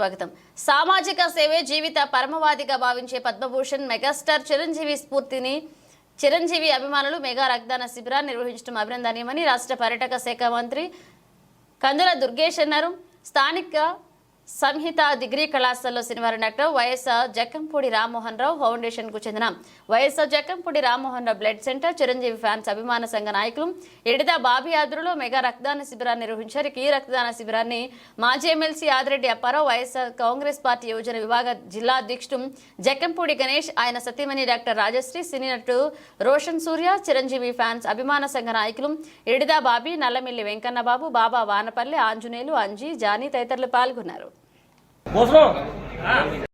స్వాగతం. సామాజిక సేవే జీవిత పరమవాదిగా భావించే పద్మభూషణ్ మెగాస్టార్ చిరంజీవి స్ఫూర్తిని చిరంజీవి అభిమానులు మెగా రక్తదాన శిబిరాన్ని నిర్వహించడం అభినందనీయమని రాష్ట్ర పర్యాటక శాఖ మంత్రి కందుల దుర్గేష్ అన్నారు. స్థానిక సంహిత డిగ్రీ కళాశాలలో శనివారం డాక్టర్ వైఎస్ఆర్ జక్కంపూడి రామ్మోహన్ రావు ఫౌండేషన్కు చెందిన YSR Jakkampudi Rammohan Rao blood centre Chiranjeevi fans అభిమాన సంఘ నాయకులు ఎడిదా బాబీ ఆధ్వర్యంలో మెగా రక్తదాన శిబిరాన్ని నిర్వహించారు. ఈ రక్తదాన శిబిరాన్ని మాజీ MLC Adireddy Apparao YSR Congress party యువజన విభాగ జిల్లా అధ్యక్షుడు జక్కంపూడి గణేష్ ఆయన సతీమణి డాక్టర్ రాజశ్రీ సినీ నటు రోషన్ సూర్య చిరంజీవి ఫ్యాన్స్ అభిమాన సంఘ నాయకులు ఎడిదా బాబీ నల్లమిల్లి వెంకన్నబాబు బాబా వానపల్లి ఆంజనేయులు అంజీ జానీ తదితరులు పాల్గొన్నారు. 我说。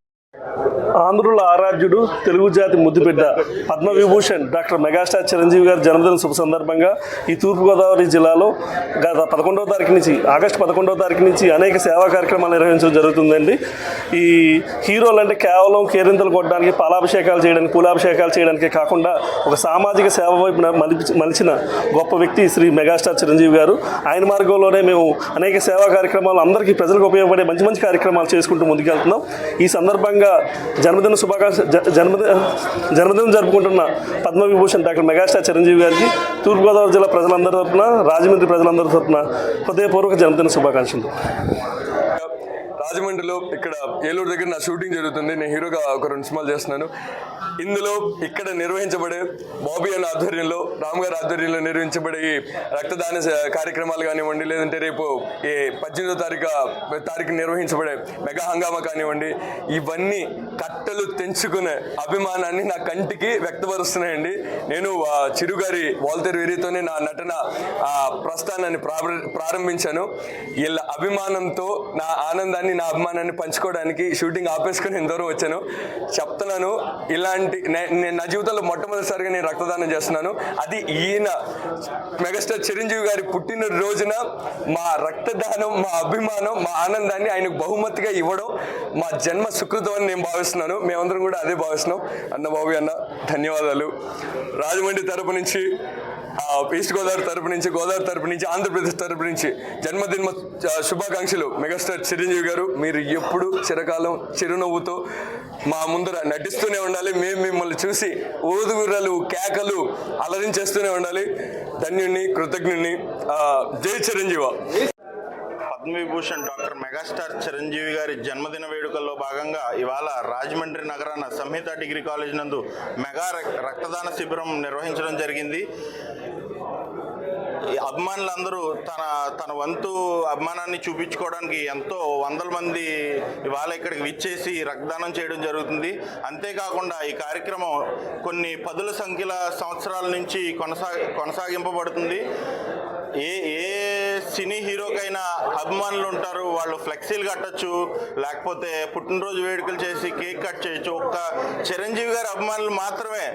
ఆంధ్రుల ఆరాధ్యుడు తెలుగు జాతి ముద్దుబిడ్డ పద్మవిభూషణ్ డాక్టర్ మెగాస్టార్ చిరంజీవి గారి జన్మదిన శుభ సందర్భంగా ఈ తూర్పుగోదావరి జిల్లాలో గత పదకొండవ తారీఖు నుంచి ఆగస్టు పదకొండవ తారీఖు నుంచి అనేక సేవా కార్యక్రమాలు నిర్వహించడం జరుగుతుందండి. ఈ హీరోలు అంటే కేవలం కేరింతలు కొట్టడానికి పాలాభిషేకాలు చేయడానికి పూలాభిషేకాలు చేయడానికి కాకుండా ఒక సామాజిక సేవ వైపు మలిచిన గొప్ప వ్యక్తి శ్రీ మెగాస్టార్ చిరంజీవి గారు. ఆయన మార్గంలోనే మేము అనేక సేవా కార్యక్రమాలు అందరికీ ప్రజలకు ఉపయోగపడే మంచి మంచి కార్యక్రమాలు చేసుకుంటూ ముందుకెళ్తున్నాం. ఈ సందర్భంగా జన్మదిన శుభాకాంక్ష జ- జన్మదిన జన్మదినం జరుపుకుంటున్న పద్మవిభూషణ్ డాక్టర్ మెగాస్టార్ చిరంజీవి గారికి తూర్పుగోదావరి జిల్లా ప్రజలందరి తరపున రాజమండ్రి ప్రజలందరి తరపున హృదయపూర్వక జన్మదిన శుభాకాంక్షలు. రాజమండ్రిలో ఇక్కడ ఏలూరు దగ్గర నా షూటింగ్ జరుగుతుంది. నేను హీరోగా ఒక రెండు సినిమాలు చేస్తున్నాను. ఇందులో ఇక్కడ నిర్వహించబడే బాబీ అన్న ఆధ్వర్యంలో రామ్ గారి ఆధ్వర్యంలో నిర్వహించబడే ఈ రక్తదాన కార్యక్రమాలు కానివ్వండి లేదంటే రేపు ఈ పద్దెనిమిదో తారీఖు తారీఖు నిర్వహించబడే మెగా హంగామా కానివ్వండి ఇవన్నీ కట్టలు తెంచుకునే అభిమానాన్ని నా కంటికి వ్యక్తపరుస్తున్నాయండి. నేను చిరుగారి వాల్తేరు వీరితోనే నా నటన ప్రస్థానాన్ని ప్రారంభించాను. వీళ్ళ అభిమానంతో నా ఆనందాన్ని నా అభిమానాన్ని పంచుకోవడానికి షూటింగ్ ఆపేసుకుని దూరం వచ్చాను. చెప్తున్నాను ఇలాంటి నే- నేను నా జీవితంలో మొట్టమొదటిసారిగా నేను రక్తదానం చేస్తున్నాను. అది ఈయన మెగాస్టార్ చిరంజీవి గారి పుట్టిన రోజున మా రక్తదానం మా అభిమానం మా ఆనందాన్ని ఆయనకు బహుమతిగా ఇవ్వడం మా జన్మ సుకృతం అని నేను భావిస్తున్నాను. మేమందరం కూడా అదే భావిస్తున్నాం. అన్న బాబు అన్న ధన్యవాదాలు. రాజమండ్రి తరపు నుంచి ఈస్ట్ గోదావరి తరపు నుంచి గోదావరి తరపు నుంచి ఆంధ్రప్రదేశ్ తరపు నుంచి జన్మదిన శుభాకాంక్షలు. మెగాస్టార్ చిరంజీవి గారు మీరు ఎప్పుడు చిరకాలం చిరునవ్వుతో మా ముందర నటిస్తూనే ఉండాలి. మేము మిమ్మల్ని చూసి ఊదుగురలు కేకలు అలరించేస్తూనే ఉండాలి. ధన్యుణ్ణి కృతజ్ఞుణ్ణి. జై చిరంజీవ. పద్మవిభూషణ్ డాక్టర్ మెగాస్టార్ చిరంజీవి గారి జన్మదిన వేడుకల్లో భాగంగా ఇవాళ రాజమండ్రి నగరాన సంహిత డిగ్రీ కాలేజ్ నందు మెగా రక్- రక్తదాన శిబిరం నిర్వహించడం జరిగింది. అభిమానులందరూ తన తన వంతు అభిమానాన్ని చూపించుకోవడానికి ఎంతో వందల మంది ఇవాళ ఇక్కడికి విచ్చేసి రక్తదానం చేయడం జరుగుతుంది. అంతేకాకుండా ఈ కార్యక్రమం కొన్ని పదుల సంఖ్యల సంవత్సరాల నుంచి కొనసా కొనసాగింపబడుతుంది. ఏ ఏ సినీ హీరోకైనా అభిమానులు ఉంటారు వాళ్ళు ఫ్లెక్సీలు కట్టచ్చు లేకపోతే పుట్టినరోజు వేడుకలు చేసి కేక్ కట్ చేయొచ్చు. ఒక్క చిరంజీవి గారి అభిమానులు మాత్రమే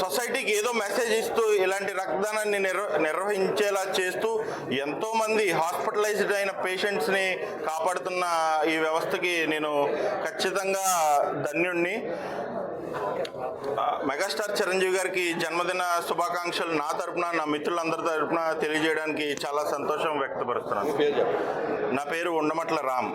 సొసైటీకి ఏదో మెసేజ్ ఇస్తూ ఇలాంటి రక్తదానాన్ని నిర్వ నిర్వహించేలా చేస్తూ ఎంతోమంది హాస్పిటలైజ్డ్ అయిన పేషెంట్స్ని కాపాడుతున్న ఈ వ్యవస్థకి నేను ఖచ్చితంగా ధన్యుణ్ణి. మెగాస్టార్ చిరంజీవి గారికి జన్మదిన శుభాకాంక్షలు నా తరపున నా మిత్రులందరి తరపున తెలియజేయడానికి చాలా సంతోషం వ్యక్తపరుస్తున్నాను. నా పేరు ఉండమట్ల రామ్.